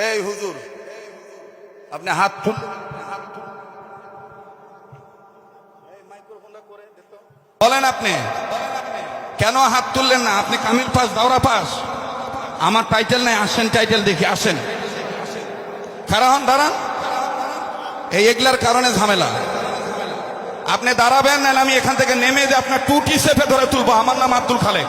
এই হুজুর, আপনি হাত তুল বলেন আপনি, কেন হাত তুললেন না? আপনি কামিল পাস, দাওরা পাস। আমার টাইটেল নাই, আসেন টাইটেল দেখি, আসেন। খারা দাঁড়ান। এই এগুলার কারণে ঝামেলা। আপনি দাঁড়াবেন না আমি এখান থেকে নেমে যে আপনার টুটি সেফে ধরে তুলবো। আমার নাম আব্দুল খালেক।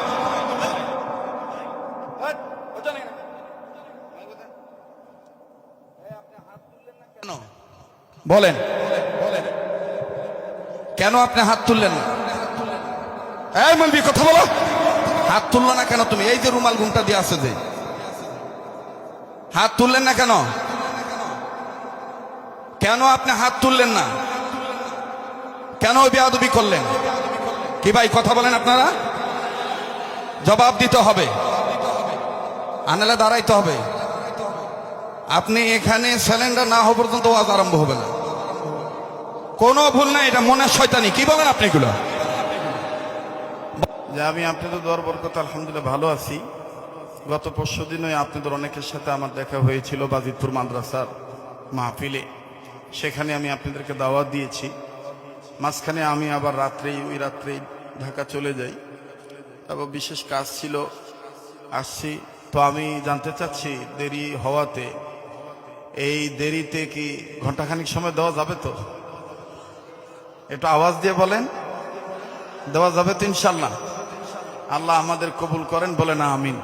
বলেন। কেন আপনি হাত তুললেন না? এই মলবি কথা বলো। হাত তুললো না কেন তুমি? এই যে রুমাল ঘুমটা দিয়ে আছে যে। হাত তুললেন না কেন? কেন আপনি হাত তুললেন না? কেন বেয়াদবি করলেন? কি ভাই কথা বলেন আপনারা? জবাব দিতে হবে। আনালে দাঁড়াইতে হবে। আপনি এখানে সিলিন্ডার না হওয়া পর্যন্ত ওয়াজ আরম্ভ হবে না। কোনো ভুল নাই, এটা মনের শয়তানি। কি বলেন আপনি এগুলো? যে আমি আপনাদের দরবার কথা আলহামদুলিল্লাহ ভালো আছি। গত পরশু দিনই আপনাদের অনেকের সাথে আমার দেখা হয়েছিল বাজিতপুর মাদ্রাসার মাহফিলে। সেখানে আমি আপনাদেরকে দাওয়াত দিয়েছি। মাঝখানে আমি আবার রাত্রেই, ওই রাত্রেই ঢাকা চলে যাই। তারপর বিশেষ কাজ ছিল, আসছি। তো আমি জানতে চাচ্ছি, দেরি হওয়াতে এই দেরিতে কি ঘন্টাখানিক সময় দেওয়া যাবে তো? একটু আওয়াজ দিয়ে বলেন। দেওয়া যাবে তো ইনশাল্লাহ। আল্লাহ আমাদের কবুল করেন বলে না আমিন।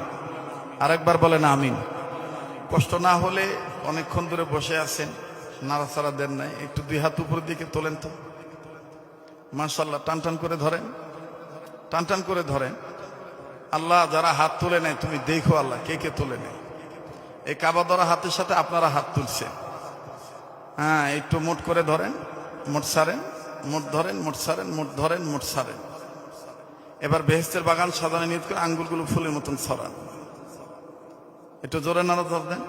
আরেকবার বলে না আমিন। কষ্ট না হলে অনেকক্ষণ ধরে বসে আছেন, নাড়াচাড়া দেন নাই। একটু দুই হাত উপরের দিকে তোলেন তো। মার্শাল্লাহ টান টান করে ধরেন। টান টান করে ধরেন। আল্লাহ যারা হাত তুলে নেয়, তুমি দেখো আল্লাহ কে কে তুলে নেয়। এই কাবা ধরা হাতের সাথে আপনারা হাত তুলছেন। হ্যাঁ একটু মোট করে ধরেন, মোট সারেন। মোট ধরেন, মোট সারেন, মোট ধরেন, মোট সারেন। এবার বেহেস্তের বাগান সাজানো নিয়ত করে আঙ্গুলগুলো ফুলের মতন ছড়ান। একটু জোরে নাড়া ধর দেন।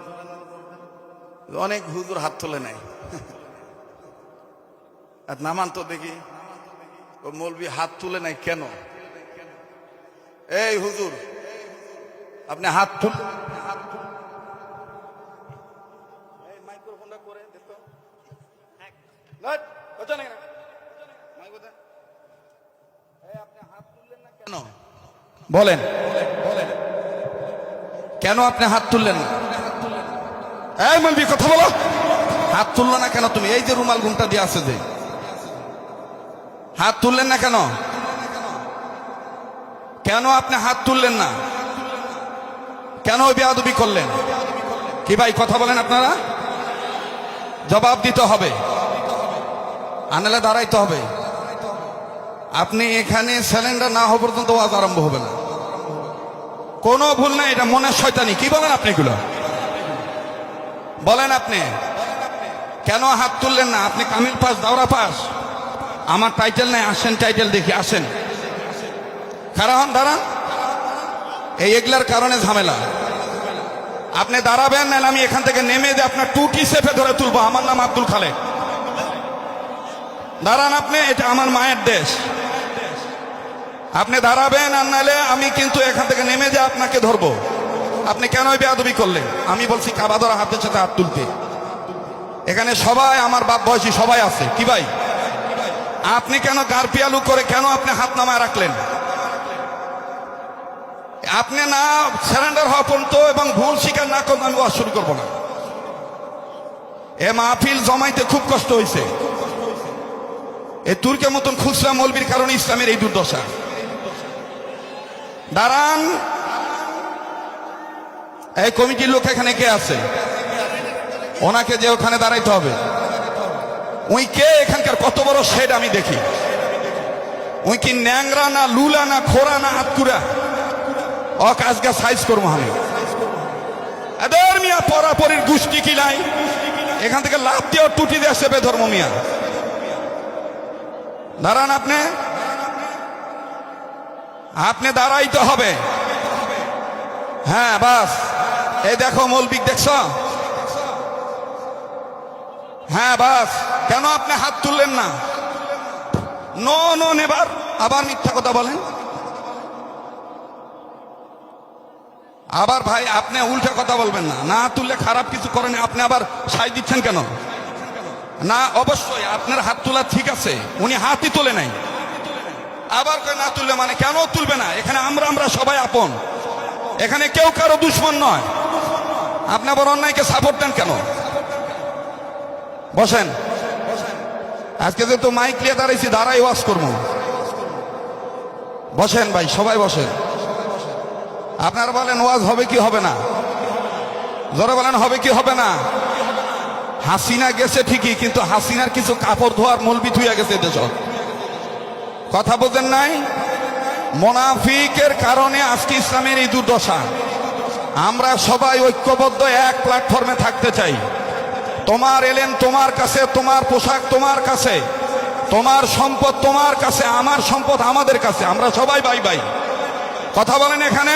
অনেক হুজুর হাত তুলে নেয়। আর নামান তো দেখি, ও মৌলবি হাত তুলে নেয় কেন? এই হুজুর, আপনি হাত তুল। কেন? বলেন। কেন আপনি হাত তুললেন না? এই কথা বলো। হাত তুললো না কেন তুমি? এই যে রুমাল ঘুমটা দিয়ে আছে যে। হাত তুললেন না কেন? কেন আপনি হাত তুললেন না? কেন বেয়াদবি করলেন? কি ভাই কথা বলেন আপনারা? জবাব দিতে হবে। আনালে দাঁড়াইতে হবে। আপনি এখানে সিলিন্ডার না হওয়া পর্যন্ত ওয়াজ আরম্ভ হবে না। কোনো ভুল নাই, এটা মনের শয়তানি। কি বলেন আপনি এগুলো? বলেন আপনি। কেন হাত তুললেন না? আপনি কামিল পাস, দাওরা পাস। আমার টাইটেল নাই, আসেন টাইটেল দেখি, আসেন। খারা হন, দাঁড়ান। এই এগুলার কারণে ঝামেলা। আপনি দাঁড়াবেন না আমি এখান থেকে নেমে যে আপনার টুটি সেফে ধরে তুলবো। আমার নাম আব্দুল খালেক। দাঁড়ান আপনি, এটা আমার মায়ের দেশ। আপনি দাঁড়াবেন আর নাহলে আমি কিন্তু এখান থেকে নেমে যে আপনাকে ধরবো। আপনি কেন বেয়াদবি করলেন? আমি বলছি কাবা ধরা হাতের সাথে হাত তুলতে। এখানে সবাই, আমার বাপ বয়সী সবাই আছে। কি ভাই? আপনি কেন গারপিয়ালু করে কেন আপনি হাত নামায় রাখলেন? আপনি না সারেন্ডার হওয়া পর্যন্ত এবং ভুল স্বীকার না করলে আমি ওয়াজ শুরু করব না। এ মাহফিল জমাইতে খুব কষ্ট হয়েছে এ তুর্কের মতন খুচরা মলবির কারণে ইসলামের এই দুর্দশা। দাঁড়ান। এই কমিটির লোক এখানে কে আছে? ওনাকে যে ওখানে দাঁড়াইতে হবে। উই কে? এখানকার কত বড় শেড আমি দেখি। উই কি ন্যাংরা না লুলা না খোরা না অক আজকে সাইজ করব আমি। এদের মিয়া, পরাপরির গোষ্ঠী কি নাই? এখান থেকে লাভ দিয়ে টুটি দিয়ে সেবে ধর্ম মিয়া। দাঁড়ান আপনি। আপনি দাঁড়াইতে হবে। হ্যাঁ বাস। এই দেখো মৌলবিক দেখছ? হ্যাঁ বাস। কেন আপনি হাত তুললেন না? নো নো নেবার আবার মিথ্যা কথা বলেন। আবার ভাই, আপনি উল্টা কথা বলবেন না। না তুললে খারাপ কিছু করেন, আপনি আবার সাই দিচ্ছেন কেন? না, অবশ্যই, আপনার হাত তোলা ঠিক আছে। উনি হাতই তোলে নাই। আবার কয় না তুললে মানে কেন তুলবে না? এখানে আমরা আমরা সবাই আপন। এখানে কেউ কারও দুশ্মন নয়। আপনি আবার অন্যায়কে সাপোর্ট দেন কেন? বসেন। আজকে যেহেতু মাইক নিয়ে দাঁড়াইছি, দাঁড়াই ওয়াজ করব। বসেন ভাই, সবাই বসেন। আপনারা বলেন ওয়াজ হবে কি হবে না? জোরে বলেন, হবে কি হবে না? হাসিনা গেছে ঠিকই, কিন্তু হাসিনার কিছু কাপড় ধোয়ার মলবি থুইয়া গেছে দেশ কথা বোঝেন নাই? মোনাফিকের কারণে আজকে ইসলামের এই দুর্দশা। আমরা সবাই ঐক্যবদ্ধ, এক প্ল্যাটফর্মে থাকতে চাই। তোমার এলেন তোমার কাছে, তোমার পোশাক তোমার কাছে, তোমার সম্পদ তোমার কাছে, আমার সম্পদ আমাদের কাছে। আমরা সবাই ভাই ভাই কথা বলেন এখানে?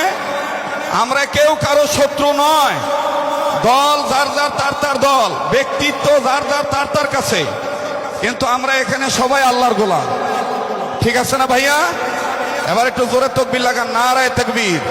আমরা কেউ কারও শত্রু নয়। দল যার যার, তার তার দল, ব্যক্তিত্ব যার যার, তার তার কাছে। কিন্তু আমরা এখানে সবাই আল্লাহর গোলাম। ঠিক আছে না ভাইয়া? এবার একটু জোরে তকবির লাগান নারায় তকবীর।